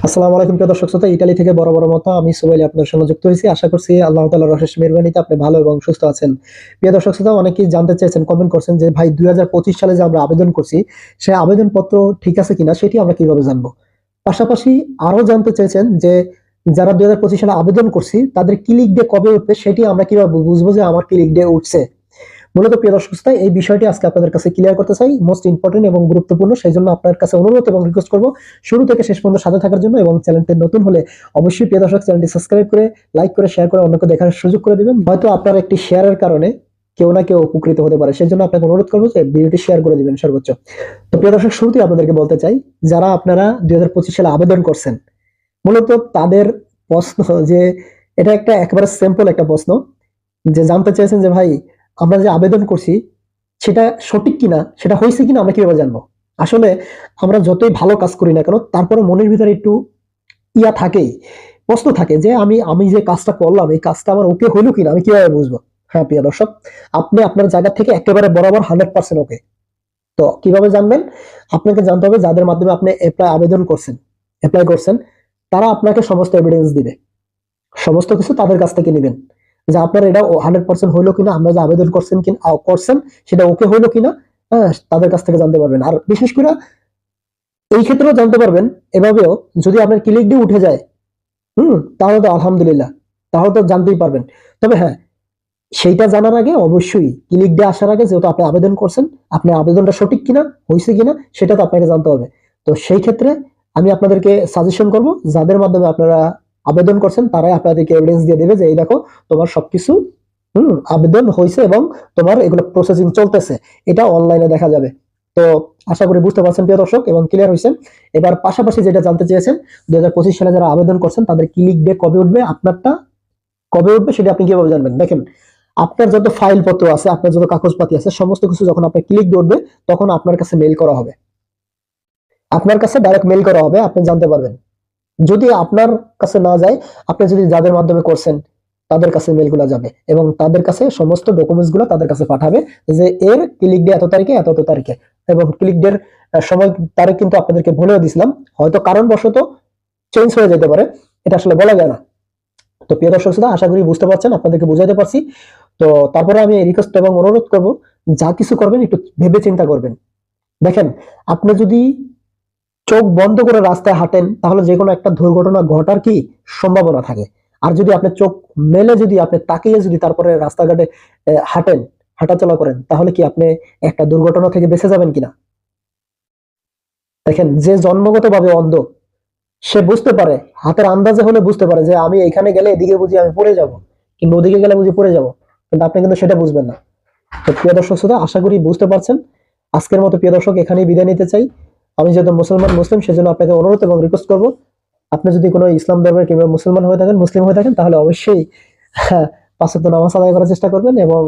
আসসালামু আলাইকুম প্রিয় দর্শক শ্রোতা ইতালি থেকে বড় বড় মতো আমি সুবাইলি আপনাদের সঙ্গে যুক্ত হয়েছি। আশা করছি আল্লাহ তাআলার অশেষ মেহরবানিতে আপনি ভালো এবং সুস্থ আছেন। প্রিয় দর্শক শ্রোতা, অনেকেই জানতে চেয়েছেন কমেন্ট করছেন যে, ভাই, দুই সালে যে আমরা আবেদন করছি সেই আবেদনপত্র ঠিক আছে কিনা, সেটি আমরা কীভাবে জানব? পাশাপাশি আরও জানতে চেয়েছেন যে, যারা দুই হাজার পঁচিশ সালে আবেদন করছি, তাদের ক্লিক ডে কবে উঠবে, সেটি আমরা কীভাবে বুঝব যে আমার ক্লিক ডে উঠছে? মূলত প্রিয় দর্শক শ্রোতা, এই বিষয়টি আজকে আপনাদের কাছে ক্লিয়ার করতে চাই। মোস্ট ইম্পর্টেন্ট এবং গুরুত্বপূর্ণ, সেই জন্য আপনার কাছে অনুরোধ এবং রিকোয়েস্ট করব, শুরু থেকে শেষ পর্যন্ত সাথে থাকার জন্য এবং চ্যানেলটি নতুন হলে অবশ্যই প্রিয় দর্শক চ্যানেলটি সাবস্ক্রাইব করে লাইক করে শেয়ার করে অন্যকে দেখার সুযোগ করে দিবেন। হয়তো আপনার একটি শেয়ারের কারণে কেউ না কেউ উপকৃত হতে পারে, সেই জন্য আপনাকে অনুরোধ করব যে ভিডিওটি শেয়ার করে দিবেন সর্বোচ্চ। তো প্রিয় দর্শক, শুরুতেই আপনাদেরকে বলতে চাই, যারা আপনারা দুই হাজার পঁচিশ সালে আবেদন করছেন, মূলত তাদের প্রশ্ন যে, এটা একটা একেবারে সিম্পল একটা প্রশ্ন, যে জানতে চাইছেন যে ভাই আমরা যে আবেদন করছি, সেটা সঠিক কিনা, সেটা হয়েছে কিনা আমরা কীভাবে জানব? আসলে আমরা যতই ভালো কাজ করি না কেন তারপরে মনের ভিতরে একটু ইয়া থাকেই, প্রশ্ন থাকে যে আমি আমি যে কাজটা করলাম, এই কাজটা আমার ওকে হইল কিনা, আমি কীভাবে বুঝব? হ্যাঁ প্রিয় দর্শক, আপনি আপনার জায়গা থেকে একেবারে বরাবর হান্ড্রেড পার্সেন্ট ওকে তো কীভাবে জানবেন? আপনাকে জানতে হবে যাদের মাধ্যমে আপনি অ্যাপ্লাই আবেদন করছেন। অ্যাপ্লাই করছেন, তারা আপনাকে সমস্ত এভিডেন্স দিবে। সমস্ত কিছু তাদের কাছ থেকে নেবেন। যে আপনার এটা হান্ড্রেড পার্সেন্ট হইল কিনা, আমরা যে আবেদন করছেন কিনা করছেন, সেটা ওকে হইল কিনা হ্যাঁ তাদের কাছ থেকে জানতে পারবেন। আর বিশেষ করে এই ক্ষেত্রেও জানতে পারবেন, এভাবেও যদি আপনার ক্লিক দিয়ে উঠে যায়, হুম, তাহলে তো আলহামদুলিল্লাহ, তাহলে তো জানতেই পারবেন। তবে হ্যাঁ সেইটা জানার আগে অবশ্যই ক্লিক দিয়ে আসার আগে যেহেতু আপনি আবেদন করছেন আপনার আবেদনটা সঠিক কিনা হয়েছে কিনা, সেটা তো আপনাকে জানতে হবে। তো সেই ক্ষেত্রে আমি আপনাদেরকে সাজেশন করব, যাদের মাধ্যমে আপনারা আবেদন করছেন, তারাই আপনাদেরকে এভিডেন্স দিয়ে দেবে যে এই দেখো তোমার সবকিছু, হুম, আবেদন হয়েছে এবং তোমার এগুলো প্রসেসিং চলতেছে। এটা অনলাইনে দেখা যাবে। তো আশা করি বুঝতে পারছেন প্রিয় দর্শক এবং ক্লিয়ার হয়েছেন এবার পাশাপাশি যেটা জানতে চেয়েছেন, দুই সালে যারা আবেদন করছেন, তাদের ক্লিক ডে কবে উঠবে, আপনারটা কবে উঠবে সেটা আপনি কীভাবে জানবেন? দেখেন, আপনার যত ফাইল পত্র আছে, আপনার যত কাগজপাতি আছে, সমস্ত কিছু যখন আপনার ক্লিক ডে উঠবে, তখন আপনার কাছে মেল করা হবে। আপনার কাছে ডাইরেক্ট মেল করা হবে, আপনি জানতে পারবেন। যদি আপনার কাছে না যায়, আপনি যদি যাদের মাধ্যমে করছেন, তাদের কাছে মেলগুলো যাবে এবং তাদের কাছে সমস্ত ডকুমেন্টসগুলো তাদের কাছে পাঠাবে যে এর ক্লিক ডে এত তারিখে, এত এত তারিখে। এবং ক্লিক ডের সময় তারিখ কিন্তু আপনাদেরকে বলেও দিছিলাম। হয়তো কারণবশত চেঞ্জ হয়ে যেতে পারে। এটা আসলে বলা যায় না। তো প্রিয় দর্শক শ্রোতা, আশা করি বুঝতে পারছেন, আপনাদেরকে বুঝাইতে পারছি। তো তারপরে আমি রিকোয়েস্ট এবং অনুরোধ করব, যা কিছু করবেন একটু ভেবে চিন্তা করবেন। দেখেন, আপনি যদি চোখ বন্ধ করে রাস্তায় হাঁটেন, তাহলে যে কোনো একটা দুর্ঘটনা ঘটার কি সম্ভাবনা থাকে? আর যদি আপনি চোখ মেলে, যদি আপনি তাকিয়ে যদি তারপরে রাস্তাঘাটে হাঁটেন, হাঁটাচলা করেন, তাহলে কি আপনি একটা দুর্ঘটনা থেকে বেঁচে যাবেন কিনা? দেখেন, যে জন্মগতভাবে অন্ধ, সে বুঝতে পারে, হাতের আন্দাজে হলে বুঝতে পারে যে আমি এখানে গেলে এদিকে বুঝি আমি পড়ে যাব, কিংবা ওদিকে গেলে বুঝি পড়ে যাব, কিন্তু আপনি কিন্তু সেটা বুঝবেন না। তো প্রিয় দর্শক শ্রোতা, আশা করি বুঝতে পারছেন। আজকের মতো প্রিয় দর্শক, এখানেই বিদায় নিতে চাই। আমি যেহেতু মুসলমান মুসলিম সেজন্য আপনাকে অনুরোধ এবং রিকোয়েস্ট করব আপনি যদি কোনো ইসলাম ধর্মের কিংবা মুসলমান হয়ে থাকেন মুসলিম হয়ে থাকেন তাহলে অবশ্যই হ্যাঁ, নামাজ আদায় করার চেষ্টা করবেন এবং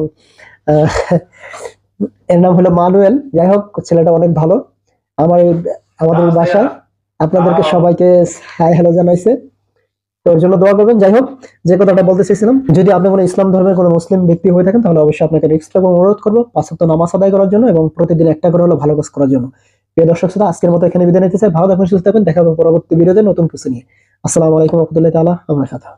এর নাম হলো মানুয়েল। যাই হোক ছেলেটা অনেক ভালো। আমার আমাদের এই বাসায় আপনাদেরকে সবাইকে হাই হ্যালো জানাইছে। তো ওর জন্য দোয়া করবেন। যাই হোক যে কথাটা বলতে চেয়েছিলাম যদি আপনি কোনো ইসলাম ধর্মের কোনো মুসলিম ব্যক্তি হয়ে থাকেন তাহলে অবশ্যই আপনাকে রিক্স এবং অনুরোধ করব পাঁচ ওয়াক্ত নামাজ আদায় করার জন্য এবং প্রতিদিন একটা করে হলো ভালো কাজ করার জন্য। প্রিয় দর্শক শ্রোতা, আজকের মতো এখানে বিদায় নিতে চাই। ভালো থাকবেন সুস্থ থাকবেন দেখা হবে পরবর্তী ভিডিওতে নতুন কিছু নিয়ে। আসসালামু আলাইকুম রহমতুল্লাহ তালা আমার সাথে